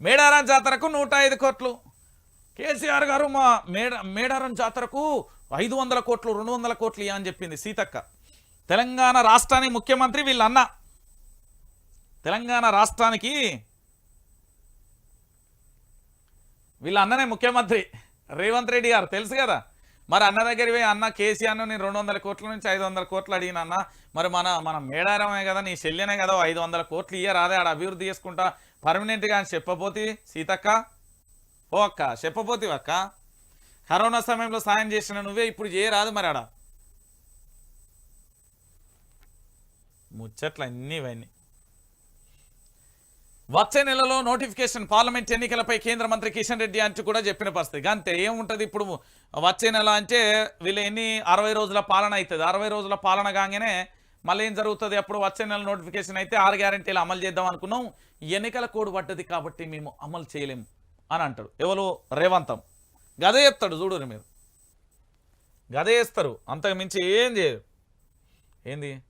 మేడారం జాతరకు నూట ఐదు కోట్లు. కేసీఆర్ గారు మా మేడ మేడారం జాతరకు ఐదు వందల కోట్లు రెండు వందల కోట్లు అని చెప్పింది సీతక్క. తెలంగాణ రాష్ట్రానికి ముఖ్యమంత్రి వీళ్ళన్న. తెలంగాణ రాష్ట్రానికి వీళ్ళ అన్ననే ముఖ్యమంత్రి. రేవంత్ రెడ్డి గారు తెలుసు కదా? మరి అన్న దగ్గర పోయి అన్న కేసీఆర్ను నేను రెండు వందల కోట్ల నుంచి ఐదు వందల కోట్లు అడిగిన అన్న మరి మన మన మేడారమే కదా నీ శల్యనే కదా ఐదు వందల కోట్లు ఇయ్యరాదే ఆడ అభివృద్ధి చేసుకుంటా పర్మనెంట్గా అని చెప్పపోతే సీతక్క? ఓ అక్క చెప్పపోతివి అక్క. కరోనా సమయంలో సాయం చేసిన నువ్వే ఇప్పుడు చేయరాదు మరి ఆడ? ముచ్చట్లు అన్నీ ఇవన్నీ. వచ్చే నెలలో నోటిఫికేషన్ పార్లమెంట్ ఎన్నికలపై కేంద్ర మంత్రి కిషన్ రెడ్డి అంటూ కూడా చెప్పిన పరిస్థితి. అంతే ఏముంటది ఇప్పుడు? వచ్చే నెల అంటే వీళ్ళు ఎన్ని అరవై రోజుల పాలన అవుతుంది అరవై రోజుల పాలన కాగానే మళ్ళీ ఏం జరుగుతుంది? అప్పుడు వచ్చే నెల నోటిఫికేషన్ అయితే ఆరు గ్యారంటీలు అమలు చేద్దాం అనుకున్నాం. ఎన్నికల కోడ్ పడ్డది కాబట్టి మేము అమలు చేయలేము అని అంటాడు. ఎవరు? రేవంతం. గదే చెప్తాడు చూడు మీరు. గదే వేస్తారు అంతకు మించి ఏం చేయరు. ఏంది?